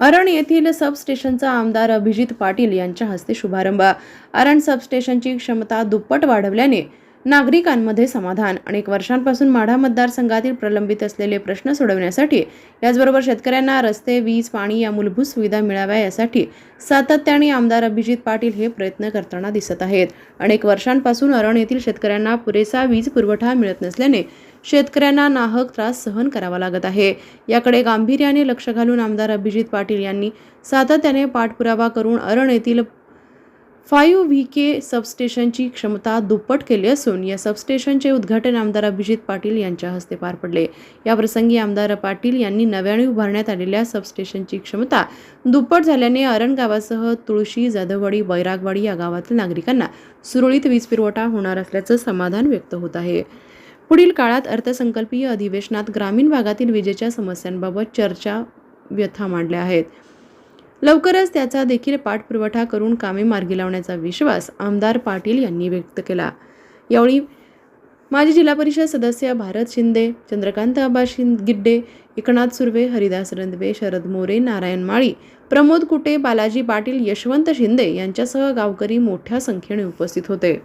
अरण येथील सबस्टेशनचा आमदार अभिजित पाटील यांच्या हस्ते शुभारंभ. अरण सबस्टेशनची क्षमता दुप्पट वाढवल्याने नागरिकांमध्ये समाधान अनेक वर्षांपासून माढा मतदारसंघातील प्रलंबित असलेले प्रश्न सोडवण्यासाठी याचबरोबर शेतकऱ्यांना रस्ते वीज पाणी या मूलभूत सुविधा मिळाव्या यासाठी सातत्याने आमदार अभिजित पाटील हे प्रयत्न करताना दिसत आहेत. अनेक वर्षांपासून अरण येथील शेतकऱ्यांना पुरेसा वीज पुरवठा मिळत नसल्याने शेतकऱ्यांना नाहक त्रास सहन करावा लागत आहे. याकडे गांभीर्याने लक्ष घालून आमदार अभिजित पाटील यांनी सातत्याने पाठपुरावा करून अरण येथील फायू व्ही के सबस्टेशनची क्षमता दुप्पट केली असून या सबस्टेशनचे उद्घाटन आमदार अभिजित पाटील यांच्या हस्ते पार पडले. याप्रसंगी आमदार पाटील यांनी नव्याने उभारण्यात आलेल्या सबस्टेशनची क्षमता दुप्पट झाल्याने अरण गावासह तुळशी जाधववाडी बैरागवाडी या गावातील नागरिकांना सुरळीत वीज पुरवठा होणार असल्याचं समाधान व्यक्त होत आहे. पुढील काळात अर्थसंकल्पीय अधिवेशनात ग्रामीण भागातील विजेच्या समस्यांबाबत चर्चा व्यथा मांडल्या आहेत. लवकरच त्याचा देखील पाठपुरवठा करून कामे मार्गी लावण्याचा विश्वास आमदार पाटील यांनी व्यक्त केला. यावेळी माजी जिल्हा परिषद सदस्य भारत शिंदे चंद्रकांत आबा शिंद गिड्डे एकनाथ सुर्वे हरिदास रंधवे शरद मोरे नारायण माळी प्रमोद कुटे बालाजी पाटील यशवंत शिंदे यांच्यासह गावकरी मोठ्या संख्येने उपस्थित होते.